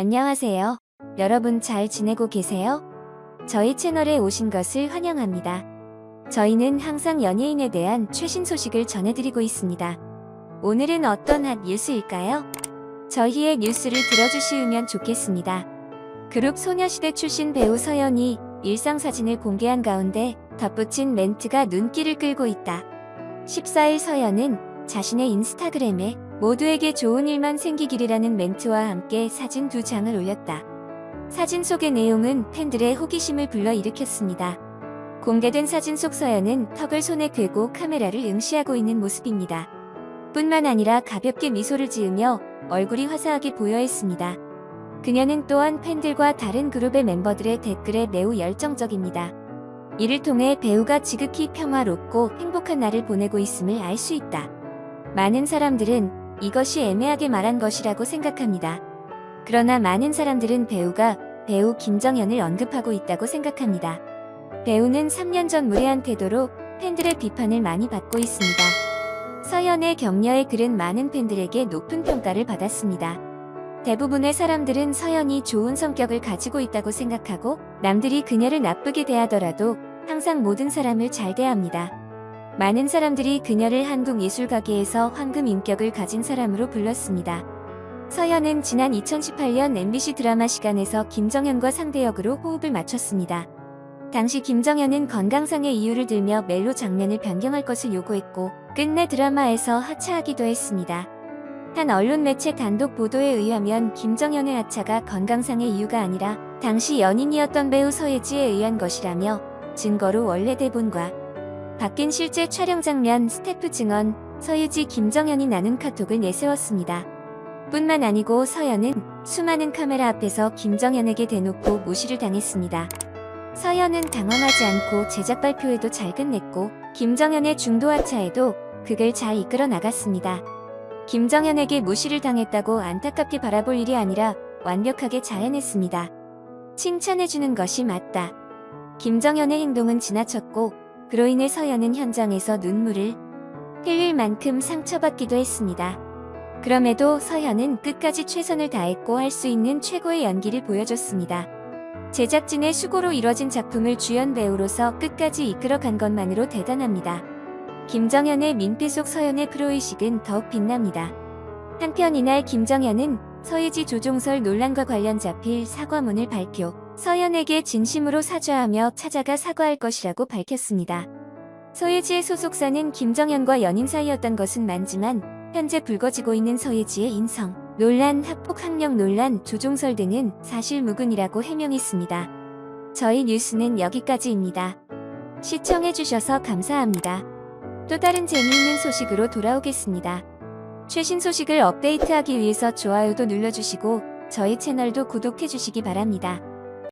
안녕하세요. 여러분 잘 지내고 계세요? 저희 채널에 오신 것을 환영합니다. 저희는 항상 연예인에 대한 최신 소식을 전해드리고 있습니다. 오늘은 어떤 핫 뉴스일까요? 저희의 뉴스를 들어주시면 좋겠습니다. 그룹 소녀시대 출신 배우 서연이 일상 사진을 공개한 가운데 덧붙인 멘트가 눈길을 끌고 있다. 14일 서연은 자신의 인스타그램에 모두에게 좋은 일만 생기기리라는 멘트와 함께 사진 두 장을 올렸다. 사진 속의 내용은 팬들의 호기심을 불러일으켰습니다. 공개된 사진 속 서연은 턱을 손에 괴고 카메라를 응시하고 있는 모습입니다. 뿐만 아니라 가볍게 미소를 지으며 얼굴이 화사하게 보여 있습니다. 그녀는 또한 팬들과 다른 그룹의 멤버들의 댓글에 매우 열정적입니다. 이를 통해 배우가 지극히 평화롭고 행복한 날을 보내고 있음을 알 수 있다. 많은 사람들은 이것이 애매하게 말한 것이라고 생각합니다. 그러나 많은 사람들은 배우가 배우 김정현을 언급하고 있다고 생각합니다. 배우는 3년 전 무례한 태도로 팬들의 비판을 많이 받고 있습니다. 서연의 격려의 글은 많은 팬들에게 높은 평가를 받았습니다. 대부분의 사람들은 서연이 좋은 성격을 가지고 있다고 생각하고 남들이 그녀를 나쁘게 대하더라도 항상 모든 사람을 잘 대합니다. 많은 사람들이 그녀를 한국 예술가계에서 황금 인격을 가진 사람으로 불렀습니다. 서연은 지난 2018년 MBC 드라마 시간에서 김정현과 상대역으로 호흡을 맞췄습니다. 당시 김정현은 건강상의 이유를 들며 멜로 장면을 변경할 것을 요구했고 끝내 드라마에서 하차하기도 했습니다. 한 언론 매체 단독 보도에 의하면 김정현의 하차가 건강상의 이유가 아니라 당시 연인이었던 배우 서예지에 의한 것이라며 증거로 원래 대본과 바뀐 실제 촬영 장면 스태프 증언 서예지 김정현이 나눈 카톡을 내세웠습니다. 뿐만 아니고 서연은 수많은 카메라 앞에서 김정현에게 대놓고 무시를 당했습니다. 서연은 당황하지 않고 제작 발표에도 잘 끝냈고 김정현의 중도 하차에도 극을 잘 이끌어 나갔습니다. 김정현에게 무시를 당했다고 안타깝게 바라볼 일이 아니라 완벽하게 잘 해냈습니다. 칭찬해주는 것이 맞다. 김정현의 행동은 지나쳤고 그로 인해 서연은 현장에서 눈물을 흘릴 만큼 상처받기도 했습니다. 그럼에도 서현은 끝까지 최선을 다했고 할 수 있는 최고의 연기를 보여줬습니다. 제작진의 수고로 이뤄진 작품을 주연 배우로서 끝까지 이끌어간 것만으로 대단합니다. 김정현의 민폐 속 서현의 프로의식은 더욱 빛납니다. 한편 이날 김정현은 서예지 조종설 논란과 관련 잡힐 사과문을 발표, 서현에게 진심으로 사죄하며 찾아가 사과할 것이라고 밝혔습니다. 서예지의 소속사는 김정현과 연인 사이였던 것은 많지만 현재 불거지고 있는 서예지의 인성, 논란, 학폭 학력 논란, 조종설 등은 사실 무근이라고 해명했습니다. 저희 뉴스는 여기까지입니다. 시청해주셔서 감사합니다. 또 다른 재미있는 소식으로 돌아오겠습니다. 최신 소식을 업데이트하기 위해서 좋아요도 눌러주시고 저희 채널도 구독해주시기 바랍니다.